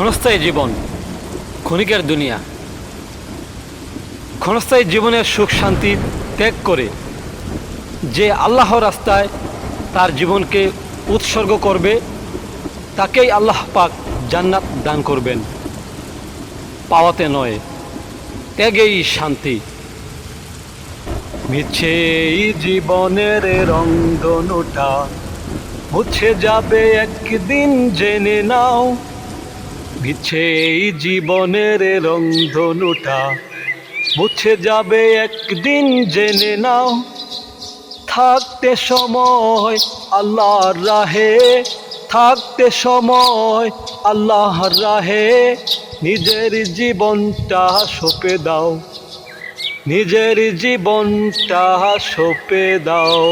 ক্ষণস্থায়ী জীবন, ক্ষণিকের দুনিয়া। ক্ষণস্থায়ী জীবনের সুখ শান্তি ত্যাগ করে যে আল্লাহ রাস্তায় তার জীবনকে উৎসর্গ করবে, তাকেই আল্লাহ পাক জান্নাত দান করবেন। পাওয়াতে নয়, ত্যাগেই শান্তি। মিছে জীবনের রংধনুটা মুছে যাবে একদিন জেনে নাও। মিছে এই জীবনের রংধনুটা মুছে যাবে একদিন জেনে নাও। থাকতে সময় আল্লাহর রাহে, থাকতে সময় আল্লাহর রাহে, নিজের জীবনটা সঁপে দাও। নিজের জীবনটা সঁপে দাও।